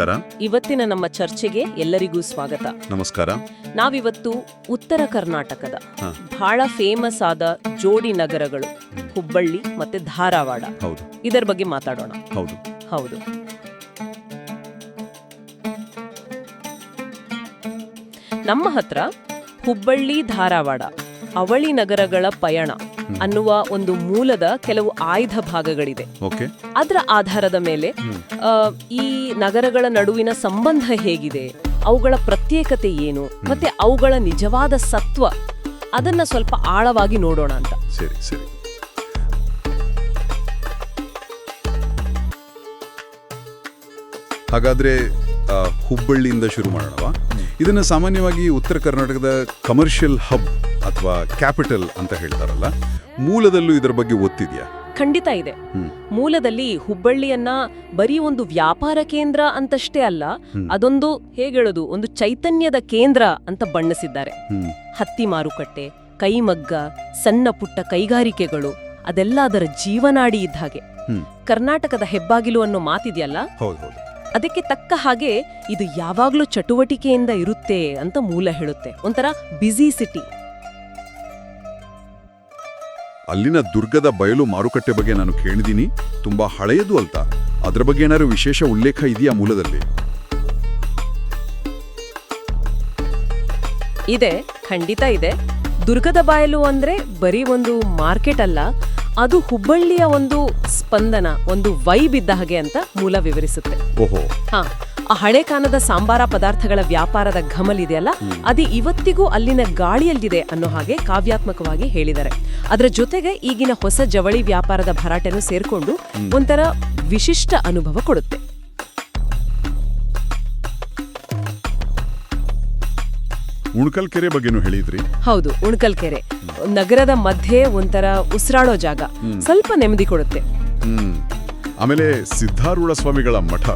ನಮಸ್ಕಾರ. ಇವತ್ತಿನ ನಮ್ಮ ಚರ್ಚೆಗೆ ಎಲ್ಲರಿಗೂ ಸ್ವಾಗತ. ನಮಸ್ಕಾರ. ನಾವಿವತ್ತು ಉತ್ತರ ಕರ್ನಾಟಕದ. ಬಹಳ ಫೇಮಸ್ ಆದ ಜೋಡಿ ನಗರಗಳು ಹುಬ್ಬಳ್ಳಿ ಮತ್ತೆ ಧಾರವಾಡ. ಹೌದು. ಇದರ ಬಗ್ಗೆ ಮಾತಾಡೋಣ. ಹೌದು. ಹೌದು. ನಮ್ಮ ಹತ್ರ ಹುಬ್ಬಳ್ಳಿ ಧಾರವಾಡ ಅವಳಿ ನಗರಗಳ ಪಯಣ. ಅನ್ನುವ ಒಂದು ಮೂಲದ ಕೆಲವು ಆಯ್ದ ಭಾಗಗಳಿದೆ. ಅದರ ಆಧಾರದ ಮೇಲೆ ಈ ನಗರಗಳ ನಡುವಿನ ಸಂಬಂಧ ಹೇಗಿದೆ ಅವುಗಳ ಪ್ರತ್ಯೇಕತೆ ಏನು ಮತ್ತೆ ಅವುಗಳ ನಿಜವಾದ ಸತ್ವ ಅದನ್ನ ಸ್ವಲ್ಪ ಆಳವಾಗಿ ನೋಡೋಣ ಅಂತ. ಸರಿ ಸರಿ. ಹಾಗಾದ್ರೆ ಹುಬ್ಬಳ್ಳಿಯಿಂದ ಶುರು ಮಾಡೋಣವಾ? ಇದನ್ನ ಸಾಮಾನ್ಯವಾಗಿ ಉತ್ತರ ಕರ್ನಾಟಕದ ಕಮರ್ಷಿಯಲ್ ಹಬ್ ಅಥವಾ ಕ್ಯಾಪಿಟಲ್ ಅಂತ ಹೇಳ್ತಾರಲ್ಲ ಮೂಲದಲ್ಲೂ ಇದರ ಬಗ್ಗೆ ಒತ್ತಿದ್ಯಾ? ಖಂಡಿತ ಇದೆ. ಮೂಲದಲ್ಲಿ ಹುಬ್ಬಳ್ಳಿಯನ್ನ ಬರೀ ಒಂದು ವ್ಯಾಪಾರ ಕೇಂದ್ರ ಅಂತಷ್ಟೇ ಅಲ್ಲ. ಅದೊಂದು ಹೇಳೋದು ಒಂದು ಚೈತನ್ಯದ ಕೇಂದ್ರ ಅಂತ ಬಣ್ಣಿಸಿದ್ದಾರೆ. ಹತ್ತಿ ಮಾರುಕಟ್ಟೆ ಕೈಮಗ್ಗ ಸಣ್ಣ ಪುಟ್ಟ ಕೈಗಾರಿಕೆಗಳು ಅದೆಲ್ಲ ಅದರ ಜೀವನಾಡಿ ಇದ್ದ ಹಾಗೆ. ಕರ್ನಾಟಕದ ಹೆಬ್ಬಾಗಿಲು ಅನ್ನೋ ಮಾತಿದೆಯಲ್ಲ? ಅದಕ್ಕೆ ತಕ್ಕ ಹಾಗೆ ಇದು ಯಾವಾಗ್ಲೂ ಚಟುವಟಿಕೆಯಿಂದ ಇರುತ್ತೆ ಅಂತ ಮೂಲ ಹೇಳುತ್ತೆ. ಒಂಥರ ಬ್ಯುಸಿ ಸಿಟಿ ಅಲ್ಲಿನ ದುರ್ಗದ ಬಯಲು ಮಾರುಕಟ್ಟೆ ಬಗ್ಗೆ ನಾನು ಕೇಳಿದ್ದೀನಿ. ತುಂಬಾ ಹಳೆಯದು ಅಲ್ತ. ಅದರ ಬಗ್ಗೆ ಏನಾದ್ರು ವಿಶೇಷ ಉಲ್ಲೇಖ ಇದೆಯಾ ಮೂಲದಲ್ಲಿ? ಇದೆ ಖಂಡಿತ ಇದೆ. ದುರ್ಗದ ಬಾಯಲು ಅಂದ್ರೆ ಬರೀ ಒಂದು ಮಾರ್ಕೆಟ್ ಅಲ್ಲ ಅದು ಹುಬ್ಬಳ್ಳಿಯ ಒಂದು ಸ್ಪಂದನ ಒಂದು ವೈಬ್ ಇದ್ದ ಹಾಗೆ ಅಂತ ಮೂಲ ವಿವರಿಸುತ್ತೆ. ಓಹೋ. ಹಾ. ಆ ಹಳೆ ಕಾಲದ ಸಾಂಬಾರ ಪದಾರ್ಥಗಳ ವ್ಯಾಪಾರದ ಘಮಲಿದೆಯಲ್ಲ ಅದು ಇವತ್ತಿಗೂ ಅಲ್ಲಿನ ಗಾಳಿಯಲ್ಲಿದೆ ಅನ್ನೋ ಹಾಗೆ ಕಾವ್ಯಾತ್ಮಕವಾಗಿ ಹೇಳಿದ್ದಾರೆ. ಅದರ ಜೊತೆಗೆ ಈಗಿನ ಹೊಸ ಜವಳಿ ವ್ಯಾಪಾರದ ಭರಾಟೆನೂ ಸೇರ್ಕೊಂಡು ಒಂಥರ ವಿಶಿಷ್ಟ ಅನುಭವ ಕೊಡುತ್ತೆ. ಉಣಕಲ್ ಕೆರೆ ಬಗ್ಗೆನೂ ಹೇಳಿದ್ರಿ? ಹೌದು ಉಣಕಲ್ ಕೆರೆ ನಗರದ ಮಧ್ಯೆ ಒಂಥರ ಉಸಿರಾಡೋ ಜಾಗ. ಸ್ವಲ್ಪ ನೆಮ್ಮದಿ ಕೊಡುತ್ತೆ. ಆಮೇಲೆ ಸಿದ್ಧಾರೂಢ ಸ್ವಾಮಿಗಳ ಮಠ.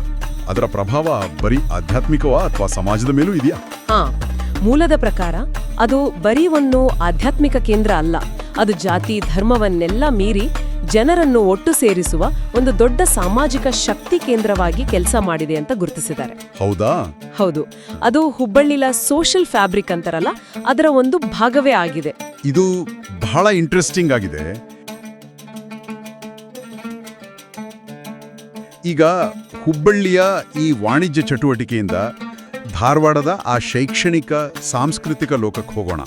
ಅದರ ಪ್ರಭಾವ ಬರೀ ಆಧ್ಯಾತ್ಮಿಕವಾ ಅಥವಾ ಸಮಾಜದ ಮೇಲೂ ಇದೆಯಾ? ಹಾ ಮೂಲದ ಪ್ರಕಾರ ಅದು ಬರೀ ಒಂದು ಆಧ್ಯಾತ್ಮಿಕ ಕೇಂದ್ರ ಅಲ್ಲ. ಅದು ಜಾತಿ ಧರ್ಮವನ್ನೆಲ್ಲ ಮೀರಿ ಜನರನ್ನು ಒಟ್ಟು ಸೇರಿಸುವ ಒಂದು ದೊಡ್ಡ ಸಾಮಾಜಿಕ ಶಕ್ತಿ ಕೇಂದ್ರವಾಗಿ ಕೆಲಸ ಮಾಡಿದೆ ಅಂತ ಗುರುತಿಸಿದ್ದಾರೆ. ಹೌದಾ? ಹೌದು. ಅದು ಹುಬ್ಬಳ್ಳಿಲ ಸೋಷಿಯಲ್ ಫ್ಯಾಬ್ರಿಕ್ ಅಂತಾರಲ್ಲ ಅದರ ಒಂದು ಭಾಗವೇ ಆಗಿದೆ. ಇದು ಬಹಳ ಇಂಟ್ರೆಸ್ಟಿಂಗ್ ಆಗಿದೆ. ಈಗ ಹುಬ್ಬಳ್ಳಿಯ ಈ ವಾಣಿಜ್ಯ ಚಟುವಟಿಕೆಯಿಂದ ಧಾರವಾಡದ ಆ ಶೈಕ್ಷಣಿಕ ಸಾಂಸ್ಕೃತಿಕ ಲೋಕಕ್ಕೆ ಹೋಗೋಣ.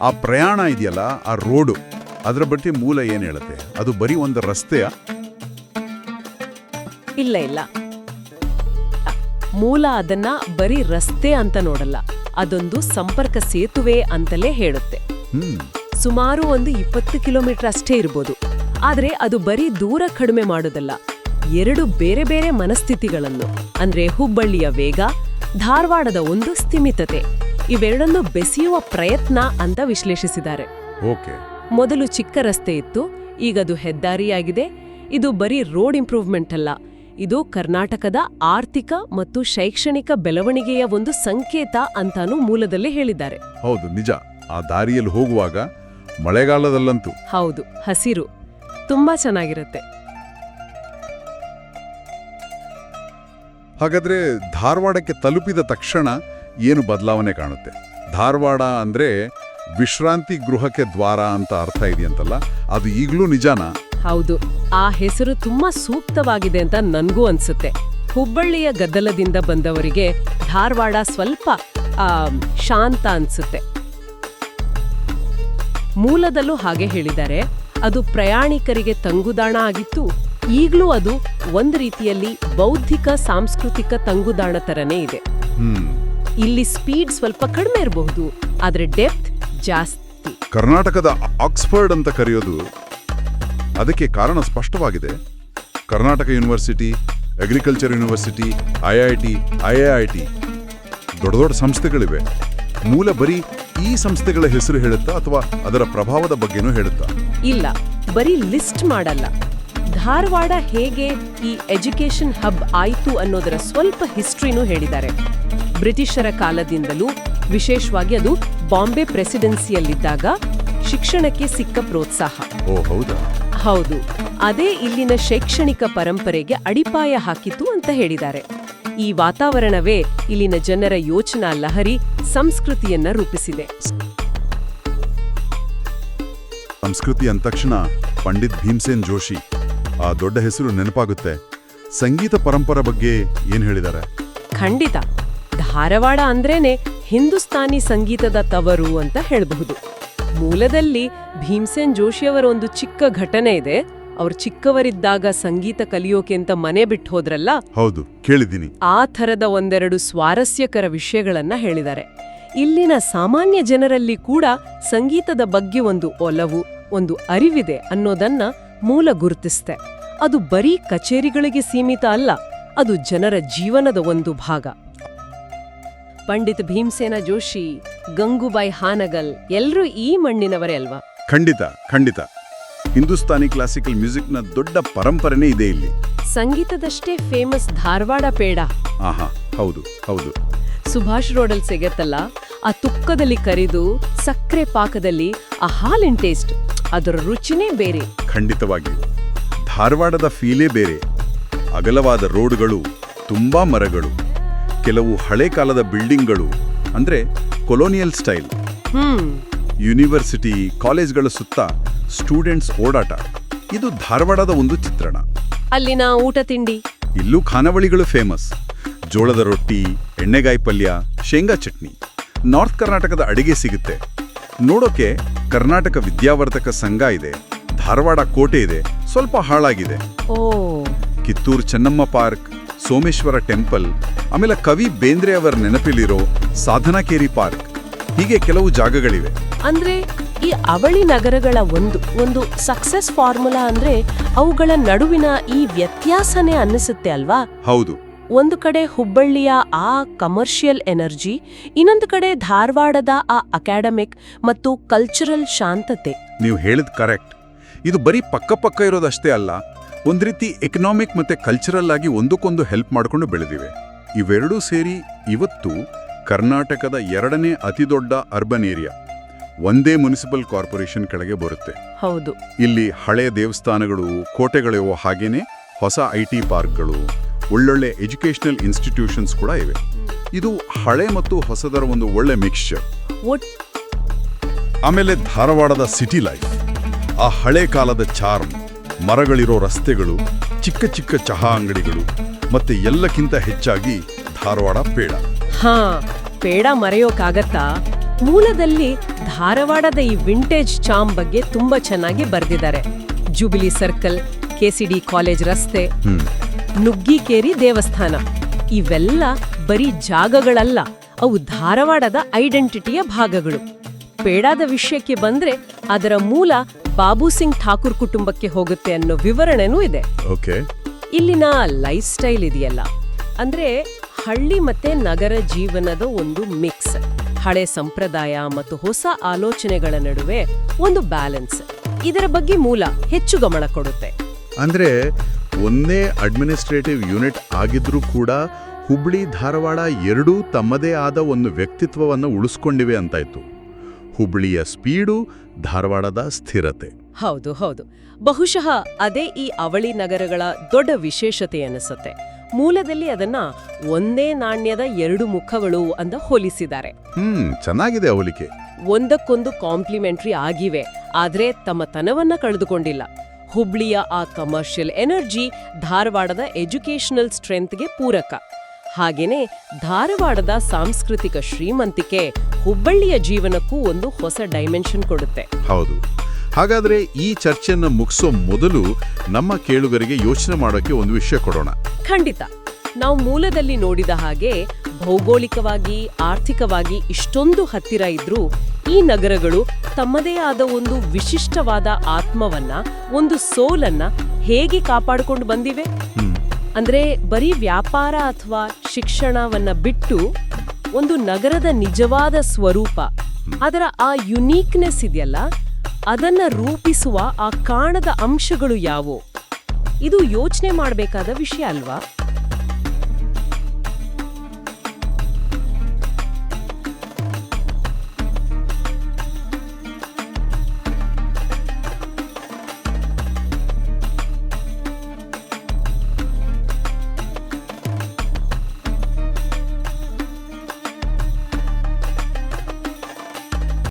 ಆ ಪ್ರಯಾಣ ಇದೆಯಲ್ಲ ಆ ರೋಡು ಅದರ ಬಗ್ಗೆ ಮೂಲ ಏನು ಹೇಳುತ್ತೆ? ಅದು ಬರೀ ಒಂದು ರಸ್ತೆಯ? ಇಲ್ಲ ಇಲ್ಲ. ಮೂಲ ಅದನ್ನ ಬರೀ ರಸ್ತೆ ಅಂತ ನೋಡಲ್ಲ. ಅದೊಂದು ಸಂಪರ್ಕ ಸೇತುವೆ ಅಂತಲೇ ಹೇಳುತ್ತೆ. ಹ್ಮ್. ಸುಮಾರು ಒಂದು ಇಪ್ಪತ್ತು ಕಿಲೋಮೀಟರ್ ಅಷ್ಟೇ ಇರ್ಬೋದು. ಆದರೆ ಅದು ಬರೀ ದೂರ ಕಡಿಮೆ ಮಾಡೋದಲ್ಲ. ಎರಡು ಬೇರೆ ಬೇರೆ ಮನಸ್ಥಿತಿಗಳನ್ನು ಅಂದ್ರೆ ಹುಬ್ಬಳ್ಳಿಯ ವೇಗ ಧಾರವಾಡದ ಒಂದು ಸ್ಥಿಮಿತತೆ ಇವೆರಡನ್ನು ಬೆಸೆಯುವ ಪ್ರಯತ್ನ ಅಂತ ವಿಶ್ಲೇಷಿಸಿದ್ದಾರೆ. ಓಕೆ. ಮೊದಲು ಚಿಕ್ಕ ರಸ್ತೆ ಇತ್ತು ಈಗ ಅದು ಹೆದ್ದಾರಿಯಾಗಿದೆ. ಇದು ಬರೀ ರೋಡ್ ಇಂಪ್ರೂವ್ಮೆಂಟ್ ಅಲ್ಲ ಇದು ಕರ್ನಾಟಕದ ಆರ್ಥಿಕ ಮತ್ತು ಶೈಕ್ಷಣಿಕ ಬೆಳವಣಿಗೆಯ ಒಂದು ಸಂಕೇತ ಅಂತಾನೂ ಮೂಲದಲ್ಲಿ ಹೇಳಿದ್ದಾರೆ. ಹೌದು ನಿಜ. ಆ ದಾರಿಯಲ್ಲಿ ಹೋಗುವಾಗ ಮಳೆಗಾಲದಲ್ಲಂತೂ. ಹೌದು ಹಸಿರು. ತುಂಬಾ ಚೆನ್ನಾಗಿರುತ್ತೆ. ಹಾಗಾದ್ರೆ ಧಾರವಾಡಕ್ಕೆ ತಲುಪಿದ ತಕ್ಷಣ ಏನು ಬದಲಾವಣೆ ಕಾಣುತ್ತೆ? ಧಾರವಾಡ ಅಂದ್ರೆ ವಿಶ್ರಾಂತಿ ಗೃಹಕ್ಕೆ ದ್ವಾರ ಅಂತ ಅರ್ಥ ಇದೆಯಂತಲ್ಲ? ಅದು ಈಗಲೂ ನಿಜಾನಾ? ಹೌದು. ಆ ಹೆಸರು ತುಂಬಾ ಸೂಕ್ತವಾಗಿದೆ ಅಂತ ನನಗೂ ಅನ್ಸುತ್ತೆ. ಹುಬ್ಬಳ್ಳಿಯ ಗದ್ದಲದಿಂದ ಬಂದವರಿಗೆ ಧಾರವಾಡ ಸ್ವಲ್ಪ ಶಾಂತ ಅನ್ಸುತ್ತೆ. ಮೂಲದಲ್ಲೂ ಹಾಗೆ ಹೇಳಿದ್ದಾರೆ. ಅದು ಪ್ರಯಾಣಿಕರಿಗೆ ತಂಗುದಾಣ ಆಗಿತ್ತು ಈಗಲೂ ಅದು ಒಂದು ರೀತಿಯಲ್ಲಿ ಬೌದ್ಧಿಕ ಸಾಂಸ್ಕೃತಿಕ ತಂಗುದಾಣ ತರನೇ ಇದೆ. ಇಲ್ಲಿ ಸ್ಪೀಡ್ ಸ್ವಲ್ಪ ಕಡಿಮೆ ಇರಬಹುದು ಆದರೆ ಡೆಪ್ತ್ ಜಾಸ್ತಿ. ಕರ್ನಾಟಕದ ಆಕ್ಸ್ಫರ್ಡ್ ಅಂತ ಕರೆಯೋದು ಅದಕ್ಕೆ ಕಾರಣ ಸ್ಪಷ್ಟವಾಗಿದೆ. Karnataka university agriculture university I I T I I I T ದೊಡ್ಡ ದೊಡ್ಡ ಸಂಸ್ಥೆಗಳಿವೆ. ಮೂಲ ಬರೀ ಈ ಸಂಸ್ಥೆಗಳ ಹೆಸರು ಹೇಳುತ್ತಾ ಅಥವಾ ಅದರ ಪ್ರಭಾವದ ಬಗ್ಗೆನೂ ಹೇಳುತ್ತಾ? ಇಲ್ಲ ಬರೀ ಲಿಸ್ಟ್ ಮಾಡಲ್ಲ. ಧಾರವಾಡ ಹೇಗೆ ಈ ಎಜುಕೇಶನ್ ಹಬ್ ಆಯ್ತು ಅನ್ನೋದರ ಸ್ವಲ್ಪ ಹಿಸ್ಟ್ರಿನೂ ಹೇಳಿದ್ದಾರೆ. ಬ್ರಿಟಿಷರ ಕಾಲದಿಂದಲೂ ವಿಶೇಷವಾಗಿ ಅದು ಬಾಂಬೆ ಪ್ರೆಸಿಡೆನ್ಸಿಯಲ್ಲಿದ್ದಾಗ ಶಿಕ್ಷಣಕ್ಕೆ ಸಿಕ್ಕ ಪ್ರೋತ್ಸಾಹ. ಓ ಹೌದಾ? ಹೌದು. ಅದೇ ಇಲ್ಲಿನ ಶೈಕ್ಷಣಿಕ ಪರಂಪರೆಗೆ ಅಡಿಪಾಯ ಹಾಕಿತು ಅಂತ ಹೇಳಿದ್ದಾರೆ. ಈ ವಾತಾವರಣವೇ ಇಲ್ಲಿನ ಜನರ ಯೋಚನಾ ಲಹರಿ ಸಂಸ್ಕೃತಿಯನ್ನ ರೂಪಿಸಿದೆ. ಸಂಸ್ಕೃತಿ ಅಂದ ತಕ್ಷಣ ಪಂಡಿತ್ ಭೀಮಸೇನ್ ಜೋಶಿ ಆ ದೊಡ್ಡ ಹೆಸರು ನೆನಪಾಗುತ್ತೆ. ಸಂಗೀತ ಪರಂಪರೆ ಬಗ್ಗೆ ಏನ್ ಹೇಳಿದ್ದಾರೆ ಖಂಡಿತ. ಧಾರವಾಡ ಅಂದ್ರೇನೆ ಹಿಂದೂಸ್ತಾನಿ ಸಂಗೀತದ ತವರು ಅಂತ ಹೇಳಬಹುದು. ಮೂಲದಲ್ಲಿ ಭೀಮ್ಸೇನ್ ಜೋಶಿಯವರ ಒಂದು ಚಿಕ್ಕ ಘಟನೆ ಇದೆ. ಅವ್ರು ಚಿಕ್ಕವರಿದ್ದಾಗ ಸಂಗೀತ ಕಲಿಯೋಕೆ ಅಂತ ಮನೆ ಬಿಟ್ಟು ಹೋದ್ರಲ್ಲ? ಹೌದು ಕೇಳಿದ್ದೀನಿ. ಆ ಥರದ ಒಂದೆರಡು ಸ್ವಾರಸ್ಯಕರ ವಿಷಯಗಳನ್ನ ಹೇಳಿದ್ದಾರೆ. ಇಲ್ಲಿನ ಸಾಮಾನ್ಯ ಜನರಲ್ಲಿ ಕೂಡ ಸಂಗೀತದ ಬಗ್ಗೆ ಒಂದು ಒಲವು ಒಂದು ಅರಿವಿದೆ ಅನ್ನೋದನ್ನ ಮೂಲ ಗುರುತಿಸ್ತೆ. ಅದು ಬರೀ ಕಚೇರಿಗಳಿಗೆ ಸೀಮಿತ ಅಲ್ಲ ಅದು ಜನರ ಜೀವನದ ಒಂದು ಭಾಗ. ಪಂಡಿತ್ ಭೀಮಸೇನ ಜೋಶಿ ಗಂಗೂಬಾಯಿ ಹಾನಗಲ್ ಎಲ್ಲರೂ ಈ ಮಣ್ಣಿನವರೇ ಅಲ್ವಾ? ಖಂಡಿತ ಖಂಡಿತ. ಹಿಂದೂಸ್ತಾನಿ ಕ್ಲಾಸಿಕಲ್ ಮ್ಯೂಸಿಕ್ನ ದೊಡ್ಡ ಪರಂಪರೆನೇ ಇದೆ ಇಲ್ಲಿ. ಸಂಗೀತದಷ್ಟೇ ಫೇಮಸ್ ಧಾರವಾಡ ಪೇಡ. ಆಹಾ ಹೌದು ಹೌದು. ಸುಭಾಷ್ ರೋಡಲ್ ಸಿಗತ್ತಲ್ಲ ಆ ತುಕ್ಕದಲ್ಲಿ ಕರಿದು ಸಕ್ಕರೆ ಪಾಕದಲ್ಲಿ ಆ ಹಾಲಿನ ಟೇಸ್ಟ್ ಅದರ ರುಚಿನೇ ಬೇರೆ. ಖಂಡಿತವಾಗಿಯೂ ಧಾರವಾಡದ ಫೀಲೇ ಬೇರೆ. ಅಗಲವಾದ ರೋಡ್ಗಳು ತುಂಬ ಮರಗಳು ಕೆಲವು ಹಳೆ ಕಾಲದ ಬಿಲ್ಡಿಂಗ್ಗಳು ಅಂದರೆ ಕೊಲೋನಿಯಲ್ ಸ್ಟೈಲ್. ಯೂನಿವರ್ಸಿಟಿ ಕಾಲೇಜ್ಗಳ ಸುತ್ತ ಸ್ಟೂಡೆಂಟ್ಸ್ ಓಡಾಟ. ಇದು ಧಾರವಾಡದ ಒಂದು ಚಿತ್ರಣ. ಅಲ್ಲಿನ ಊಟ ತಿಂಡಿ? ಇಲ್ಲೂ ಖಾನಾವಳಿಗಳು ಫೇಮಸ್. ಜೋಳದ ರೊಟ್ಟಿ ಎಣ್ಣೆಗಾಯಿ ಪಲ್ಯ ಶೇಂಗಾ ಚಟ್ನಿ. ನಾರ್ತ್ ಕರ್ನಾಟಕದ ಅಡಿಗೆ ಸಿಗುತ್ತೆ. ನೋಡೋಕೆ ಕರ್ನಾಟಕ ವಿದ್ಯಾವರ್ಧಕ ಸಂಘ ಇದೆ. ಧಾರವಾಡ ಕೋಟೆ ಇದೆ. ಸ್ವಲ್ಪ ಹಾಳಾಗಿದೆ. ಓ. ಕಿತ್ತೂರು ಚೆನ್ನಮ್ಮ ಪಾರ್ಕ್ ಸೋಮೇಶ್ವರ ಟೆಂಪಲ್ ಆಮೇಲೆ ಕವಿ ಬೇಂದ್ರೆ ಅವರ ನೆನಪಿಲಿರೋ ಸಾಧನಕೇರಿ ಪಾರ್ಕ್. ಹೀಗೆ ಕೆಲವು ಜಾಗಗಳಿವೆ. ಅಂದ್ರೆ ಈ ಅವಳಿ ನಗರಗಳ ಒಂದು ಒಂದು ಸಕ್ಸಸ್ ಫಾರ್ಮುಲಾ ಅಂದ್ರೆ ಅವುಗಳ ನಡುವಿನ ಈ ವ್ಯತ್ಯಾಸನೇ ಅನ್ನಿಸುತ್ತೆ ಅಲ್ವಾ? ಹೌದು. ಒಂದು ಕಡೆ ಹುಬ್ಬಳ್ಳಿಯ ಆ ಕಮರ್ಷಿಯಲ್ ಎನರ್ಜಿ ಇನ್ನೊಂದು ಕಡೆ ಧಾರವಾಡದ ಆ ಅಕಾಡೆಮಿಕ್ ಮತ್ತು ಕಲ್ಚರಲ್ ಶಾಂತತೆ. ನೀವು ಹೇಳಿದ್ ಕರೆಕ್ಟ್ ಇದು ಬರೀ ಪಕ್ಕ ಪಕ್ಕ ಇರೋದಷ್ಟೇ ಅಲ್ಲ ಒಂದು ರೀತಿ ಎಕನಾಮಿಕ್ ಮತ್ತು ಕಲ್ಚರಲ್ ಆಗಿ ಒಂದಕ್ಕೊಂದು ಹೆಲ್ಪ್ ಮಾಡ್ಕೊಂಡು ಬೆಳೆದಿವೆ. ಇವೆರಡೂ ಸೇರಿ ಇವತ್ತು ಕರ್ನಾಟಕದ ಎರಡನೇ ಅತಿದೊಡ್ಡ ಅರ್ಬನ್ ಏರಿಯಾ ಒಂದೇ ಮುನಿಸಿಪಲ್ ಕಾರ್ಪೊರೇಷನ್ ಕೆಳಗೆ ಬರುತ್ತೆ. ಹೌದು. ಇಲ್ಲಿ ಹಳೆಯ ದೇವಸ್ಥಾನಗಳು ಕೋಟೆಗಳಿವೆ ಹಾಗೇನೆ ಹೊಸ ಐ ಟಿ ಪಾರ್ಕ್ಗಳು ಒಳ್ಳೊಳ್ಳೆ ಎಜುಕೇಷನಲ್ ಇನ್ಸ್ಟಿಟ್ಯೂಷನ್ಸ್ ಕೂಡ ಇವೆ. ಇದು ಹಳೆ ಮತ್ತು ಹೊಸದರ ಒಂದು ಒಳ್ಳೆ ಮಿಕ್ಸ್ಚರ್ ಆಮೇಲೆ ಧಾರವಾಡದ ಸಿಟಿ ಲೈಫ್ ಆ ಹಳೆ ಕಾಲದ ಚಾರ್ಮ್ ಮರಗಳಿರೋ ರಸ್ತೆಗಳು ಚಿಕ್ಕ ಚಿಕ್ಕ ಚಹಾ ಅಂಗಡಿಗಳು ಮತ್ತೆ ಎಲ್ಲಕ್ಕಿಂತ ಹೆಚ್ಚಾಗಿ ಧಾರವಾಡ ಪೇಡ. ಹಾ ಪೇಡ ಮರೆಯೋಕಾಗತ್ತಾ? ಮೂಲದಲ್ಲಿ ಧಾರವಾಡದ ಈ ವಿಂಟೇಜ್ ಚಾಮ್ ಬಗ್ಗೆ ತುಂಬಾ ಚೆನ್ನಾಗಿ ಬರೆದಿದ್ದಾರೆ. ಜುಬಿಲಿ ಸರ್ಕಲ್ ಕೆಸಿಡಿ ಕಾಲೇಜ್ ರಸ್ತೆ ನುಗ್ಗಿಕೇರಿ ದೇವಸ್ಥಾನ. ಇವೆಲ್ಲ ಬರೀ ಜಾಗಗಳಲ್ಲ ಅವು ಧಾರವಾಡದ ಐಡೆಂಟಿಟಿಯ ಭಾಗಗಳು. ಪೇಡಾದ ವಿಷಯಕ್ಕೆ ಬಂದ್ರೆ ಅದರ ಮೂಲ ಬಾಬು ಸಿಂಗ್ ಠಾಕೂರ್ ಕುಟುಂಬಕ್ಕೆ ಹೋಗುತ್ತೆ ಅನ್ನೋ ವಿವರಣೆನೂ ಇದೆ. ಓಕೆ ಇಲ್ಲಿನ ಲೈಫ್ ಸ್ಟೈಲ್ ಇದೆಯಲ್ಲ. ಅಂದ್ರೆ ಹಳ್ಳಿ ಮತ್ತೆ ನಗರ ಜೀವನದ ಒಂದು ಮಿಕ್ಸ್ ಹಳೆ ಸಂಪ್ರದಾಯ ಮತ್ತು ಹೊಸ ಆಲೋಚನೆಗಳ ನಡುವೆ ಒಂದು ಬ್ಯಾಲೆನ್ಸ್ ಇದರ ಬಗ್ಗೆ ಮೂಲ ಹೆಚ್ಚು ಗಮನ ಕೊಡುತ್ತೆ. ಅಂದ್ರೆ ಒಂದೇ ಅಡ್ಮಿನಿಸ್ಟ್ರೇಟಿವ್ ಯೂನಿಟ್ ಆಗಿದ್ರೂ ಕೂಡ ಹುಬ್ಳಿ ಧಾರವಾಡ ಎರಡೂ ತಮ್ಮದೇ ಆದ ಒಂದು ವ್ಯಕ್ತಿತ್ವವನ್ನು ಉಳಿಸ್ಕೊಂಡಿವೆ ಅಂತಾಯ್ತು ಹುಬ್ಳಿಯ ಸ್ಪೀಡು ಧಾರವಾಡದ ಸ್ಥಿರತೆ. ಹೌದು ಹೌದು. ಬಹುಶಃ ಅದೇ ಈ ಅವಳಿ ನಗರಗಳ ದೊಡ್ಡ ವಿಶೇಷತೆ ಅನಿಸುತ್ತೆ. ಮೂಲದಲ್ಲಿ ಅದನ್ನ ಒಂದೇ ನಾಣ್ಯದ ಎರಡು ಮುಖಗಳು ಅಂತ ಹೋಲಿಸಿದ್ದಾರೆ. ಹ್ಮ್ ಚೆನ್ನಾಗಿದೆ ಹೋಲಿಕೆ. ಒಂದಕ್ಕೊಂದು ಕಾಂಪ್ಲಿಮೆಂಟ್ರಿ ಆಗಿವೆ ಆದ್ರೆ ತಮ್ಮ ತನವನ್ನ ಕಳೆದುಕೊಂಡಿಲ್ಲ. ಹುಬ್ಳಿಯ ಆ ಕಮರ್ಷಿಯಲ್ ಎನರ್ಜಿ ಧಾರವಾಡದ ಎಜುಕೇಶನಲ್ ಸ್ಟ್ರೆಂತ್ಗೆ ಪೂರಕ. ಹಾಗೇನೆ ಧಾರವಾಡದ ಸಾಂಸ್ಕೃತಿಕ ಶ್ರೀಮಂತಿಕೆ ಹುಬ್ಬಳ್ಳಿಯ ಜೀವನಕ್ಕೂ ಒಂದು ಹೊಸ ಡೈಮೆನ್ಷನ್ ಕೊಡುತ್ತೆ. ಹೌದು. ಹಾಗಾದ್ರೆ ಈ ಚರ್ಚೆಯನ್ನು ಮುಗಿಸೋ ಮೊದಲು ನಮ್ಮ ಕೇಳುಗರಿಗೆ ಯೋಚನೆ ಮಾಡೋಕೆ ಒಂದು ವಿಷಯ ಕೊಡೋಣ. ಖಂಡಿತ. ನಾವು ಮೂಲದಲ್ಲಿ ನೋಡಿದ ಹಾಗೆ ಭೌಗೋಳಿಕವಾಗಿ ಆರ್ಥಿಕವಾಗಿ ಇಷ್ಟೊಂದು ಹತ್ತಿರ ಇದ್ರೂ ಈ ನಗರಗಳು ತಮ್ಮದೇ ಆದ ಒಂದು ವಿಶಿಷ್ಟವಾದ ಆತ್ಮವನ್ನ ಒಂದು ಸೋಲನ್ನ ಹೇಗೆ ಕಾಪಾಡಿಕೊಂಡು ಬಂದಿವೆ? ಅಂದ್ರೆ ಬರೀ ವ್ಯಾಪಾರ ಅಥವಾ ಶಿಕ್ಷಣವನ್ನ ಬಿಟ್ಟು ಒಂದು ನಗರದ ನಿಜವಾದ ಸ್ವರೂಪ. ಅದರ ಆ ಯುನೀಕ್ನೆಸ್ ಇದೆಯಲ್ಲ? ಅದನ್ನ ರೂಪಿಸುವ ಆ ಕಾಣದ ಅಂಶಗಳು ಯಾವುವು ಇದು ಯೋಚನೆ ಮಾಡಬೇಕಾದ ವಿಷಯ ಅಲ್ವಾ?